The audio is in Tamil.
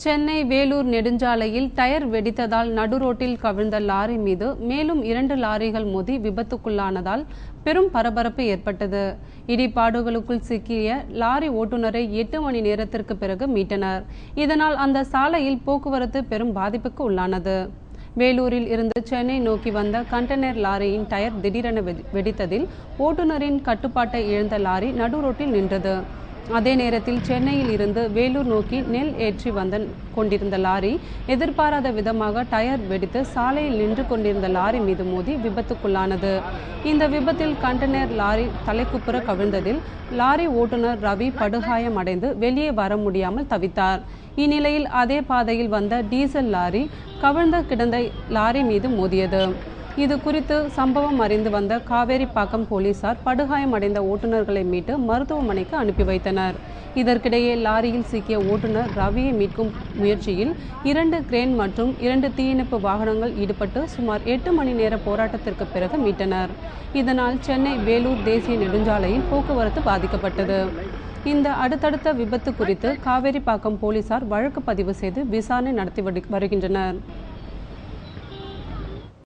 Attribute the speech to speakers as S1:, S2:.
S1: சென்னை வேலூர் நெடுஞ்சாலையில் டயர் வெடித்ததால் நடுரோட்டில் கவிழ்ந்த லாரி மீது மேலும் இரண்டு லாரிகள் மோதி விபத்துக்குள்ளானதால் பெரும் பரபரப்பு ஏற்பட்டது. இடிபாடுகளுக்குள் சிக்கிய லாரி ஓட்டுநரை எட்டு மணி நேரத்திற்கு பிறகு மீட்டனர். இதனால் அந்த சாலையில் போக்குவரத்து பெரும் பாதிப்புக்கு உள்ளானது. வேலூரில் இருந்து சென்னை நோக்கி வந்த கண்டெய்னர் லாரியின் டயர் திடீரென வெடி- வெடித்ததில் ஓட்டுநரின் கட்டுப்பாட்டை இழந்த லாரி நடுரோட்டில் நின்றது. அதே நேரத்தில் சென்னையில் இருந்து வேலூர் நோக்கி நெல் ஏற்றி வந்த கொண்டிருந்த லாரி எதிர்பாராத விதமாக டயர் வெடித்து சாலையில் நின்று கொண்டிருந்த லாரி மீது மோதி விபத்துக்குள்ளானது. இந்த விபத்தில் கண்டெய்னர் லாரி தலைக்குப்புற கவிழ்ந்ததில் லாரி ஓட்டுநர் ரவி படுகாயம் அடைந்து வெளியே வர முடியாமல் தவித்தார். இந்நிலையில் அதே பாதையில் வந்த டீசல் லாரி கவிழ்ந்து கிடந்த லாரி மீது மோதியது. இது குறித்து சம்பவம் அறிந்து வந்த காவேரிப்பாக்கம் போலீசார் படுகாயமடைந்த ஓட்டுநர்களை மீட்டு மருத்துவமனைக்கு அனுப்பி வைத்தனர். இதற்கிடையே லாரியில் சிக்கிய ஓட்டுநர் ரவியை மீட்கும் முயற்சியில் இரண்டு கிரேன் மற்றும் இரண்டு தீயணைப்பு வாகனங்கள் ஈடுபட்டு சுமார் எட்டு மணி நேர போராட்டத்திற்கு பிறகு மீட்டனர். இதனால் சென்னை வேலூர் தேசிய நெடுஞ்சாலையில் போக்குவரத்து பாதிக்கப்பட்டது. இந்த அடுத்தடுத்த விபத்து குறித்து காவேரிப்பாக்கம் போலீசார் வழக்கு பதிவு செய்து விசாரணை நடத்தி வருகின்றனர்.